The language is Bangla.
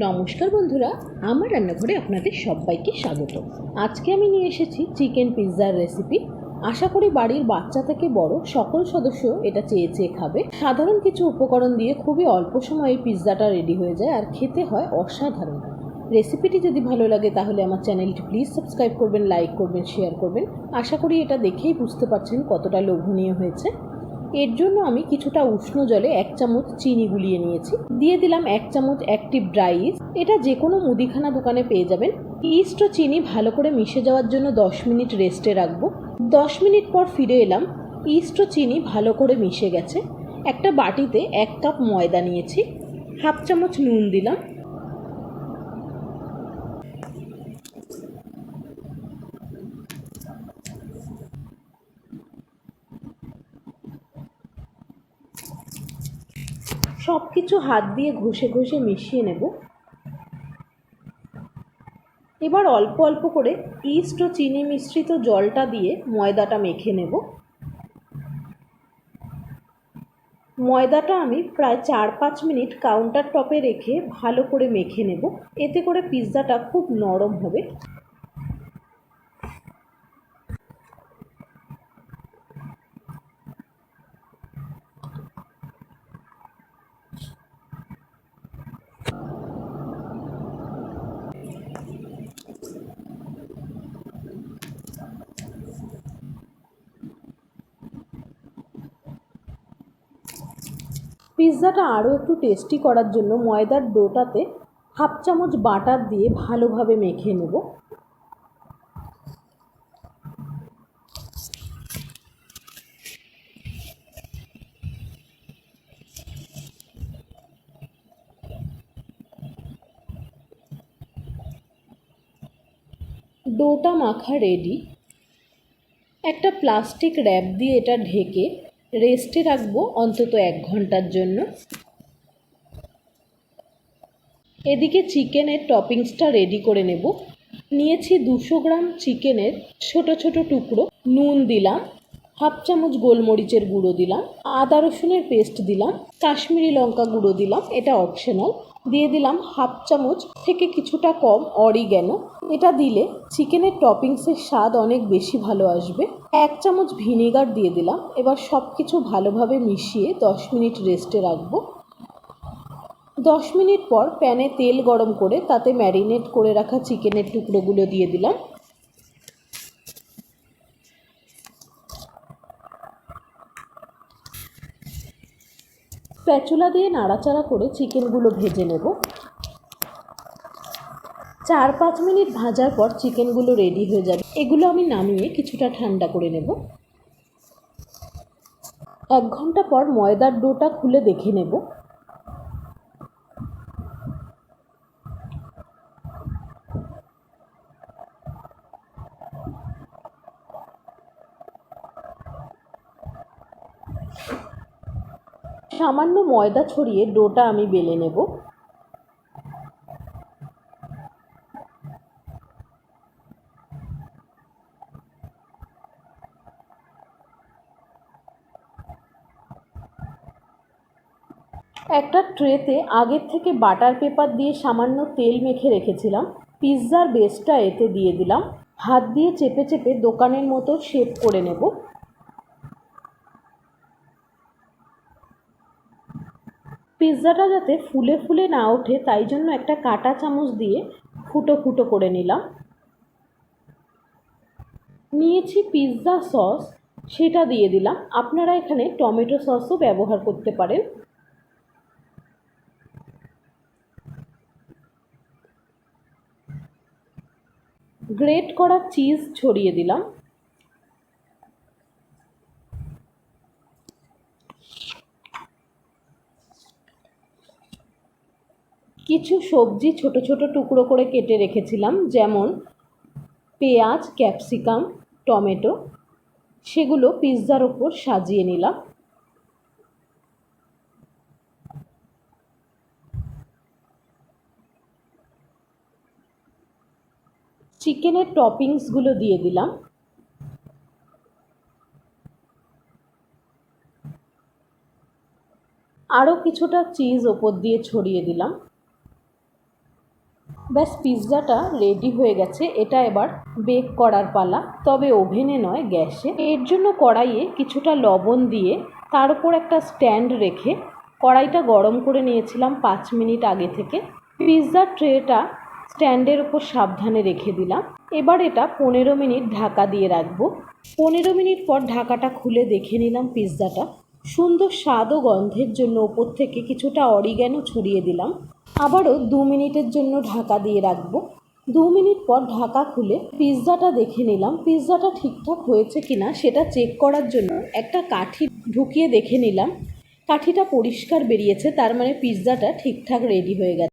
নমস্কার বন্ধুরা, আমার রান্নাঘরে আপনাদের সবাইকে স্বাগত। আজকে আমি নিয়ে এসেছি চিকেন পিৎজার রেসিপি আশা করি বাড়ির বাচ্চা থেকে বড় সকল সদস্য এটা চেয়ে চেয়ে খাবে। সাধারণ কিছু উপকরণ দিয়ে খুবই অল্প সময়ে পিৎজাটা রেডি হয়ে যায় আর খেতে হয় অসাধারণ। রেসিপিটি যদি ভালো লাগে তাহলে আমার চ্যানেলটি প্লিজ সাবস্ক্রাইব করবেন লাইক করবেন শেয়ার করবেন। আশা করি এটা দেখেই বুঝতে পারছেন কতটা লোভনীয় হয়েছে। এর জন্য আমি কিছুটা উষ্ণ জলে এক চামচ চিনি গুলিয়ে নিয়েছি। দিয়ে দিলাম এক চামচ অ্যাক্টিভ ড্রাই ইস্ট এটা যে কোনো মুদিখানা দোকানে পেয়ে যাবেন। ইস্ট ও চিনি ভালো করে মিশে যাওয়ার জন্য দশ মিনিট রেস্টে রাখব। দশ মিনিট পর ফিরে এলাম। ইস্ট ও চিনি ভালো করে মিশে গেছে। একটা বাটিতে এক কাপ ময়দা নিয়েছি। হাফ চামচ নুন দিলাম। সব কিছু হাত দিয়ে ঘষে ঘষে মিশিয়ে নেব। এবার অল্প অল্প করে ইস্ট ও চিনি মিশ্রিত জলটা দিয়ে ময়দাটা মেখে নেব। ময়দাটা আমি প্রায় চার পাঁচ মিনিট কাউন্টার টপে রেখে ভালো করে মেখে নেব। এতে করে পিৎজাটা খুব নরম হবে। পিৎজাটা আরও একটু টেস্টি করার জন্য ময়দার ডোটাতে হাফ চামচ বাটার দিয়ে ভালোভাবে মেখে নেব। ডোটা মাখা রেডি একটা প্লাস্টিক র্যাপ দিয়ে এটা ঢেকে রেস্টে রাখব অন্তত এক ঘণ্টার জন্য। এদিকে চিকেনের টপিংসটা রেডি করে নেব। নিয়েছি দুশো গ্রাম চিকেনের ছোট ছোট টুকরো নুন দিলাম, হাফ চামচ গোলমরিচের গুঁড়ো দিলাম, আদা রসুনের পেস্ট দিলাম, কাশ্মীরি লঙ্কা গুঁড়ো দিলাম, এটা অপশনাল দিয়ে দিলাম হাফ চামচ থেকে কিছুটা কম অরিগ্যানো। এটা দিলে চিকেনের টপিংসের স্বাদ অনেক বেশি ভালো আসবে। এক চামচ ভিনেগার দিয়ে দিলাম। এবার সব কিছু ভালোভাবে মিশিয়ে দশ মিনিট রেস্টে রাখব। দশ মিনিট পর প্যানে তেল গরম করে তাতে ম্যারিনেট করে রাখা চিকেনের টুকরোগুলো দিয়ে দিলাম। স্প্যাচুলা দিয়ে নাড়াচাড়া করে চিকেনগুলো ভেজে নেব। চার পাঁচ মিনিট ভাজার পর চিকেনগুলো রেডি হয়ে যাবে। এগুলো আমি নামিয়ে কিছুটা ঠান্ডা করে নেব। এক ঘণ্টা পর ময়দার ডোটা খুলে দেখে নেব। সামান্য ময়দা ছড়িয়ে ডোটা আমি বেলে নেব। একটা ট্রেতে আগের থেকে বাটার পেপার দিয়ে সামান্য তেল মেখে রেখেছিলাম। পিৎজার বেসটা এতে দিয়ে দিলাম। হাত দিয়ে চেপে চেপে দোকানের মতো শেপ করে নেব। পিৎজাটা যাতে ফুলে ফুলে না ওঠে, তাই জন্য একটা কাটা চামচ দিয়ে ফুটো ফুটো করে নিলাম। নিয়েছি পিৎজা সস, সেটা দিয়ে দিলাম। আপনারা এখানে টমেটো সসও ব্যবহার করতে পারেন। গ্রেট করা চিজ ছড়িয়ে দিলাম। কিছু সবজি ছোট ছোট টুকরো করে কেটে রেখেছিলাম, যেমন পেঁয়াজ, ক্যাপসিকাম, টমেটো। সেগুলো পিৎজার ওপর সাজিয়ে নিলাম। চিকেনের টপিংসগুলো দিয়ে দিলাম। আরও কিছুটা চিজ ওপর দিয়ে ছড়িয়ে দিলাম। ব্যাস, পিৎজাটা রেডি হয়ে গেছে। এটা এবার বেক করার পালা। তবে ওভেনে নয়, গ্যাসে। এর জন্য কড়াইয়ে কিছুটা লবণ দিয়ে তার উপর একটা স্ট্যান্ড রেখে কড়াইটা গরম করে নিয়েছিলাম পাঁচ মিনিট আগে থেকে। পিৎজার ট্রেটা স্ট্যান্ডের উপর সাবধানে রেখে দিলাম। এবার এটা পনেরো মিনিট ঢাকা দিয়ে রাখব। পনেরো মিনিট পর ঢাকাটা খুলে দেখে নিলাম পিৎজাটা। সুন্দর স্বাদ ও গন্ধের জন্য ওপর থেকে কিছুটা অরিগ্যানো ছড়িয়ে দিলাম। আবারও দু মিনিটের জন্য ঢাকা দিয়ে রাখব। দু মিনিট পর ঢাকা খুলে পিৎজাটা দেখে নিলাম। পিৎজাটা ঠিকঠাক হয়েছে কিনা সেটা চেক করার জন্য একটা কাঠি ঢুকিয়ে দেখে নিলাম। কাঠিটা পরিষ্কার বেরিয়েছে, তার মানে পিৎজাটা ঠিকঠাক রেডি হয়ে গেছে।